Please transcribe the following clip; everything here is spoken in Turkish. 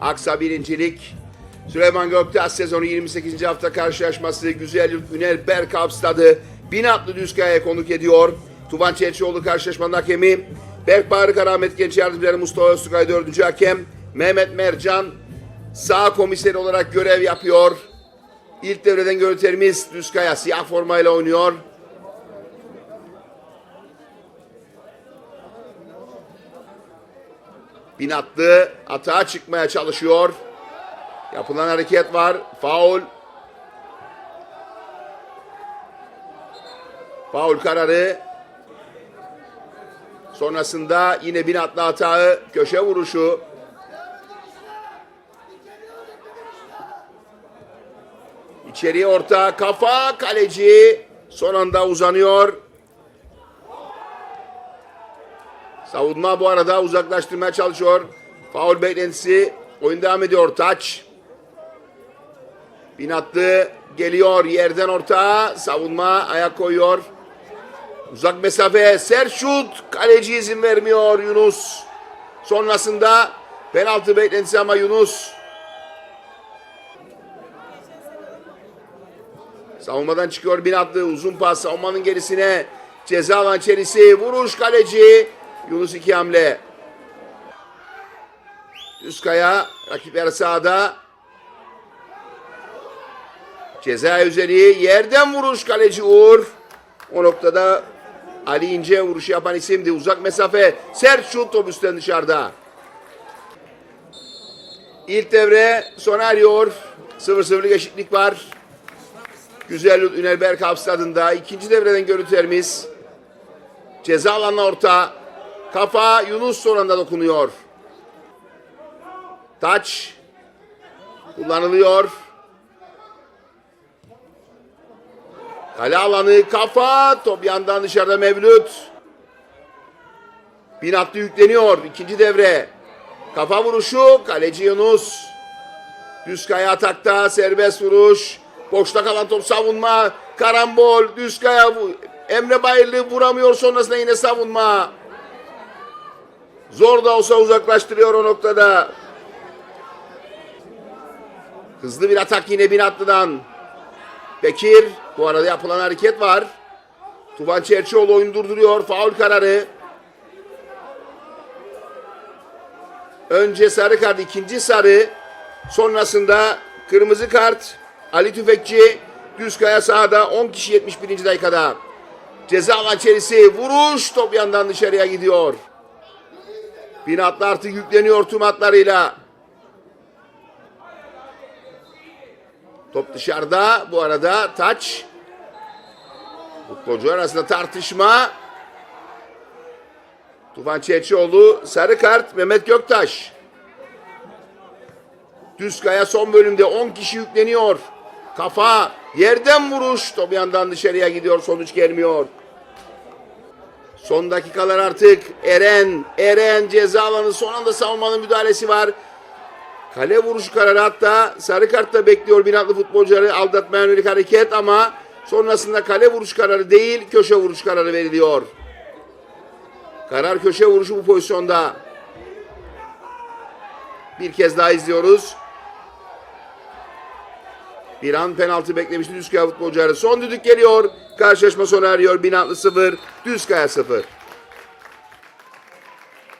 Aksa birincilik. Süleyman Göktaş sezonu 28. hafta karşılaşması Güzel Ünel Berkamp stadı Binatlı Düzkaya'ya konuk ediyor. Tuban Çerçioğlu karşılaşmanın hakemi. Berk Bağrı Rahmet Genç Yardımcıları Mustafa Öztürkay 4. hakem. Mehmet Mercan sağ komiseri olarak görev yapıyor. İlk devreden görüntülerimiz Düzkaya siyah formayla oynuyor. Binatlı atağa çıkmaya çalışıyor. Yapılan hareket var. Faul. Faul kararı. Sonrasında yine Binatlı hatağı köşe vuruşu. İçeriye orta kafa kaleci son anda uzanıyor. Savunma bu arada uzaklaştırmaya çalışıyor. Faul beklentisi. Oyun devam ediyor. Taç. Binatlı geliyor. Yerden orta. Savunma ayak koyuyor. Uzak mesafe. Sert şut. Kaleci izin vermiyor Yunus. Sonrasında penaltı beklentisi ama Yunus Savunmadan çıkıyor Binatlı. Uzun pas savunmanın gerisine. Ceza alan içerisi. Vuruş kaleci. Yunus iki hamle. Düzkaya rakipler sağda. Ceza üzeri yerden vuruş kaleci Uğur. O noktada Ali İnce vuruşu yapan isimdi. Uzak mesafe. Sert şut top üstten dışarıda. İlk devre sona eriyor. 0-0'lık eşitlik var. Güzel Ünel Berkamp stadında. ikinci devreden görüntülerimiz. Ceza alanına orta. Kafa Yunus son anda dokunuyor. Taç. Kullanılıyor. Kale alanı kafa. Top yandan dışarıda Mevlüt. Binatlı yükleniyor. ikinci devre. Kafa vuruşu. Kaleci Yunus. Düzkaya atakta. Serbest vuruş. Boşta kalan top savunma. Karambol. Düzkaya. vu- Emre Bayırlı vuramıyor. Sonrasında yine savunma. Zor da olsa uzaklaştırıyor o noktada. Hızlı bir atak yine Binatlı'dan. Bekir. Bu arada yapılan hareket var. Tuban Çerçioğlu oyunu durduruyor. Faul kararı. Önce sarı kart, ikinci sarı. Sonrasında kırmızı kart. Ali Tüfekçi Düzkaya sahada 10 kişi 71. dakikada. Ceza alan içerisi vuruş top yandan dışarıya gidiyor. Binatlı artık yükleniyor tüm hatlarıyla. Top dışarıda. Bu arada taç. Futbolcu arasında tartışma. Tufan Çerçioğlu sarı kart Mehmet Göktaş. Düzkaya son bölümde 10 kişi yükleniyor. Kafa yerden vuruş top yandan dışarıya gidiyor sonuç gelmiyor. Son dakikalar artık Eren, Eren ceza alanı son anda savunmanın müdahalesi var. Kale vuruşu kararı hatta sarı kartta bekliyor binatlı futbolcuları aldatmaya yönelik hareket ama sonrasında kale vuruş kararı değil köşe vuruş kararı veriliyor. Karar köşe vuruşu bu pozisyonda. Bir kez daha izliyoruz. Bir an penaltı beklemişti Düzkaya futbolcuları. Son düdük geliyor. Karşılaşma sona eriyor. Binatlı 0, Düzkaya 0.